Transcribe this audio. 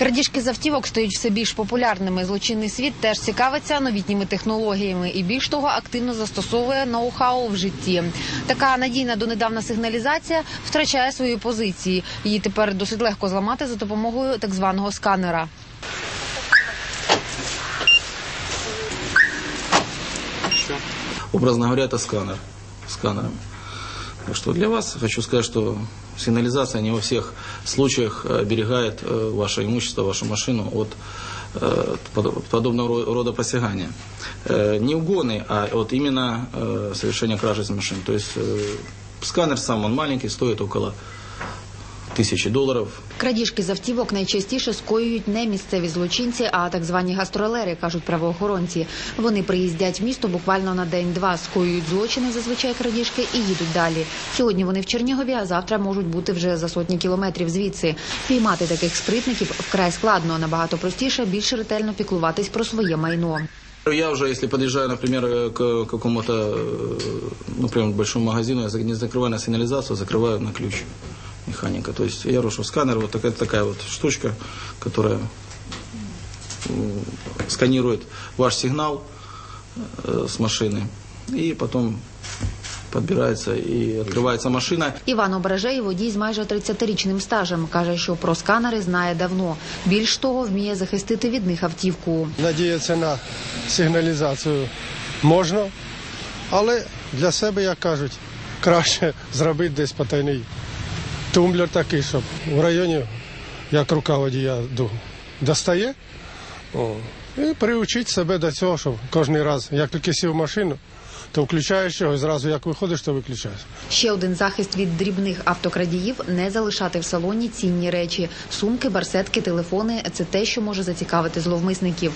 Крадіжки з автівок стають все більш популярними. Злочинний світ теж цікавиться новітніми технологіями і більш того активно застосовує ноу-хау в житті. Така надійна донедавна сигналізація втрачає свої позиції. Її тепер досить легко зламати за допомогою так званого сканера. Образно говоря, это сканер. Сканером. Что для вас хочу сказать, что сигнализация не во всех случаях э, оберегает э, ваше имущество, вашу машину от э, под- подобного ро- рода посягания. Э, Не угоны, а вот именно э, совершение кражи из машин. То есть э, сканер сам, он маленький, стоит около тысячи долларов. Крадіжки з автівок найчастіше скоюють не місцеві злочинці, а так звані гастролери, кажуть правоохоронці. Вони приїздять в місто буквально на день-два, скоюють злочини, зазвичай крадіжки, і їдуть далі. Сьогодні вони в Чернігові, а завтра можуть бути вже за сотні кілометрів звідси. Піймати таких спритників вкрай складно, набагато простіше, більш ретельно піклуватись про своє майно. Я уже, если подъезжаю, например, э, к какому-то, э, например, большому магазину, я за- не закрываю на сигнализацию, закрываю на ключ механика. То есть я говорю, что сканер, вот такая, такая вот штучка, которая м, сканирует ваш сигнал э, с машины, и потом подбирается и открывается машина. Іван Ображей, водій з майже 30-річним стажем, каже, що про сканери знає давно. Більш того, вміє захистити від них автівку. Надіятися на сигналізацію можна, але для себе, як кажуть, краще зробити десь потайний тумблер такий, щоб в районі, як рука водія достає. О, і приучити себе до цього, щоб кожен раз, як тільки сів в машину, то включаєш його, і зразу як виходиш, то виключаєш. Ще один захист від дрібних автокрадіїв не залишати в салоні цінні речі. Сумки, барсетки, телефони це те, що може зацікавити зловмисників.